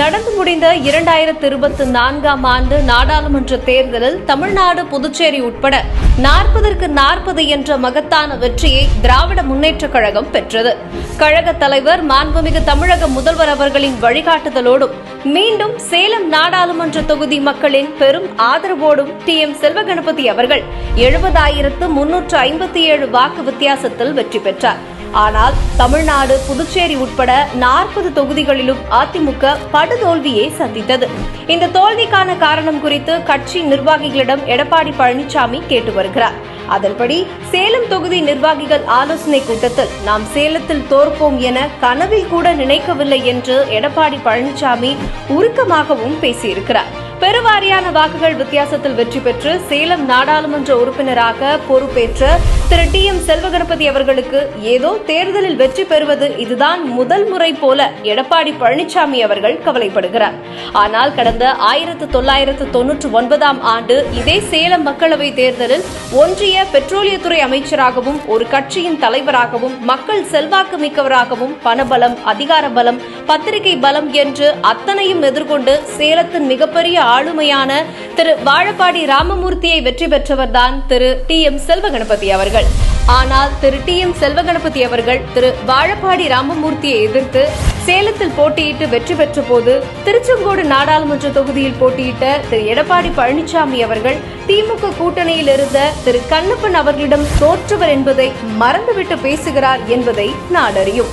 நடந்து முடிந்த இரண்டாயிரத்து இருபத்தி நான்காம் ஆண்டு நாடாளுமன்ற தேர்தலில் தமிழ்நாடு புதுச்சேரி உட்பட நாற்பதற்கு நாற்பது என்ற மகத்தான வெற்றியை திராவிட முன்னேற்றக் கழகம் பெற்றது. கழக தலைவர் மாண்புமிகு தமிழக முதல்வர் அவர்களின் வழிகாட்டுதலோடும் மீண்டும் சேலம் நாடாளுமன்ற தொகுதி மக்களின் பெரும் ஆதரவோடும் டி எம் செல்வகணபதி அவர்கள் எழுபதாயிரத்து முன்னூற்று ஐம்பத்தி ஏழு வாக்கு வித்தியாசத்தில் வெற்றி பெற்றார். ஆனால் தமிழ்நாடு புதுச்சேரி உட்பட நாற்பது தொகுதிகளிலும் அதிமுக படுதோல்வியை சந்தித்தது. இந்த தோல்விக்கான காரணம் குறித்து கட்சி நிர்வாகிகளிடம் எடப்பாடி பழனிசாமி கேட்டு வருகிறார். அதன்படி சேலம் தொகுதி நிர்வாகிகள் ஆலோசனை கூட்டத்தில் நாம் சேலத்தில் தோற்போம் என கனவில் கூட நினைக்கவில்லை என்று எடப்பாடி பழனிசாமி உருக்கமாகவும் பேசியிருக்கிறார். பெருவாரியான வாக்குகள் வித்தியாசத்தில் வெற்றி பெற்று சேலம் நாடாளுமன்ற உறுப்பினராக பொறுப்பேற்ற திரு டி எம் செல்வகணபதி அவர்களுக்கு ஏதோ தேர்தலில் வெற்றி பெறுவது இதுதான் முதல் முறை போல எடப்பாடி பழனிசாமி அவர்கள் கவலைப்படுகிறார். ஆனால் கடந்த ஆயிரத்து தொள்ளாயிரத்து தொன்னூற்று ஒன்பதாம் ஆண்டு இதே சேலம் மக்களவை தேர்தலில் ஒன்றிய பெட்ரோலியத்துறை அமைச்சராகவும் ஒரு கட்சியின் தலைவராகவும் மக்கள் செல்வாக்கு மிக்கவராகவும் பணபலம் அதிகார பலம் பத்திரிகை பலம் என்று அத்தனையும் எதிர்கொண்டு சேலத்தின் மிகப்பெரிய ஆளுமையான திரு வாழப்பாடி ராமமூர்த்தியை வெற்றி பெற்றவர்தான் திரு டி எம் செல்வகணபதி அவர்கள். ஆனால் திரு டி எம் செல்வகணபதி அவர்கள் திரு வாழப்பாடி ராமமூர்த்தியை எதிர்த்து சேலத்தில் போட்டியிட்டு வெற்றி பெற்ற போது திருச்செங்கோடு நாடாளுமன்ற தொகுதியில் போட்டியிட்ட திரு எடப்பாடி பழனிசாமி அவர்கள் திமுக கூட்டணியில் இருந்த திரு கண்ணப்பன் அவர்களிடம் தோற்றவர் என்பதை மறந்துவிட்டு பேசுகிறார் என்பதை நாடறியும்.